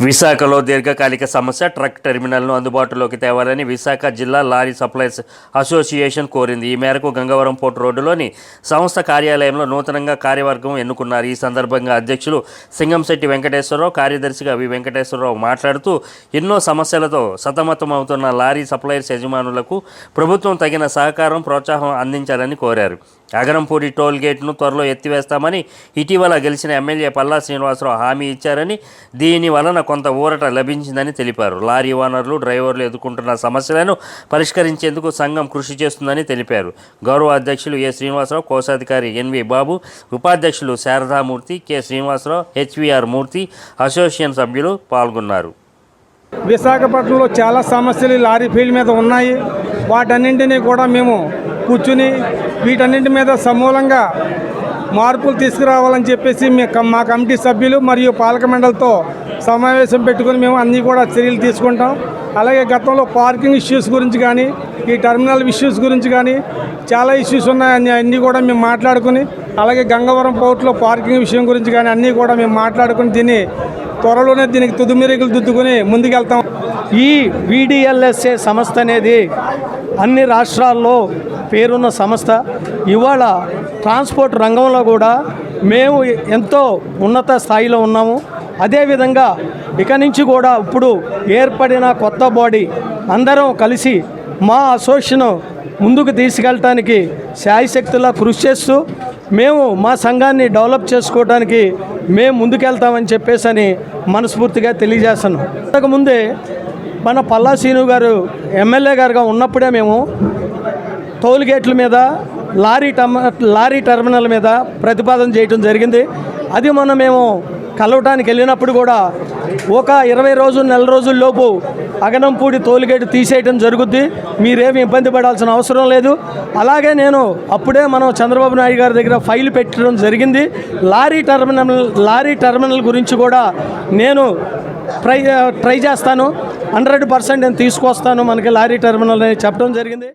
విశాఖలో దీర్ఘకాలిక సమస్య ట్రక్ టెర్మినల్ను అందుబాటులోకి తేవాలని విశాఖ జిల్లా లారీ సప్లైస్ అసోసియేషన్ కోరింది. ఈ మేరకు గంగవరం పోర్ట్ రోడ్డులోని సంస్థ కార్యాలయంలో నూతనంగా కార్యవర్గం ఎన్నుకున్నారు. ఈ సందర్భంగా అధ్యక్షులు సింగంశెట్టి వెంకటేశ్వరరావు కార్యదర్శిగా వి. వెంకటేశ్వరరావు మాట్లాడుతూ ఎన్నో సమస్యలతో సతమతమవుతున్న లారీ సప్లైర్స్ యజమానులకు ప్రభుత్వం తగిన సహకారం ప్రోత్సాహం అందించాలని కోరారు. అగరంపూడి టోల్ గేట్ను త్వరలో ఎత్తివేస్తామని ఇటీవల గెలిచిన ఎమ్మెల్యే పల్లా శ్రీనివాసరావు హామీ ఇచ్చారని దీని వలన కొంత ఊరట లభించిందని తెలిపారు. లారీ ఓనర్లు డ్రైవర్లు ఎదుర్కొంటున్న సమస్యలను పరిష్కరించేందుకు సంఘం కృషి చేస్తుందని తెలిపారు. గౌరవ అధ్యక్షులు ఏ శ్రీనివాసరావు కోశాధికారి ఎన్వి బాబు ఉపాధ్యక్షులు Sharadamurthy K Srinivasarao HVR Murthy association సభ్యులు పాల్గొన్నారు. విశాఖపట్నంలో చాలా సమస్యలు లారీ ఫీల్డ్ మీద ఉన్నాయి. వాటన్నింటినీ కూడా మేము కూర్చుని వీటన్నింటి మీద సమూలంగా మార్పులు తీసుకురావాలని చెప్పేసి మా కమిటీ సభ్యులు మరియు పాలక మండలితో సమావేశం పెట్టుకుని మేము అన్నీ కూడా చర్యలు తీసుకుంటాం. అలాగే గతంలో పార్కింగ్ ఇష్యూస్ గురించి కానీ ఈ టర్మినల్ ఇష్యూస్ గురించి కానీ చాలా ఇష్యూస్ ఉన్నాయని అన్నీ కూడా మేము మాట్లాడుకుని అలాగే గంగవరం పోర్ట్లో పార్కింగ్ విషయం గురించి కానీ అన్నీ కూడా మేము మాట్లాడుకుని దీన్ని త్వరలోనే దీనికి తుదిమిరుగులు దిద్దుకుని ముందుకెళ్తాం. ఈ వీడిఎల్ఎస్ఏ సంస్థ అనేది అన్ని రాష్ట్రాల్లో పేరున్న సంస్థ. ఇవాళ ట్రాన్స్పోర్ట్ రంగంలో కూడా మేము ఎంతో ఉన్నత స్థాయిలో ఉన్నాము. అదేవిధంగా ఇక నుంచి కూడా ఇప్పుడు ఏర్పడిన కొత్త బాడీ అందరం కలిసి మా అసోసియేషన్ ముందుకు తీసుకెళ్ళటానికి శాయశక్తులా కృషి చేస్తూ మేము మా సంఘాన్ని డెవలప్ చేసుకోవడానికి మేము ముందుకెళ్తామని చెప్పేసి అని మనస్ఫూర్తిగా తెలియజేస్తున్నాం. అంతకుముందే మన పల్లా శ్రీను గారు ఎమ్మెల్యే గారుగా ఉన్నప్పుడే మేము టోల్ గేట్ల మీద లారీ టమ్ లారీ టెర్మినల్ మీద ప్రతిపాదన చేయటం జరిగింది. అది మొన్న మేము కలవటానికి వెళ్ళినప్పుడు కూడా ఒక ఇరవై రోజులు నెల రోజుల్లోపు అగనంపూడి టోల్గేట్ తీసేయటం జరుగుద్ది. మీరేమి ఇబ్బంది పడాల్సిన అవసరం లేదు. అలాగే నేను అప్పుడే మనం చంద్రబాబు నాయుడు గారి దగ్గర ఫైల్ పెట్టడం జరిగింది. లారీ టెర్మినల్ లారీ టెర్మినల్ గురించి కూడా నేను ట్రై ట్రై చేస్తాను. హండ్రెడ్ పర్సెంట్ నేను తీసుకొస్తాను. మనకి లారీ టెర్మినల్ అని చెప్పడం జరిగింది.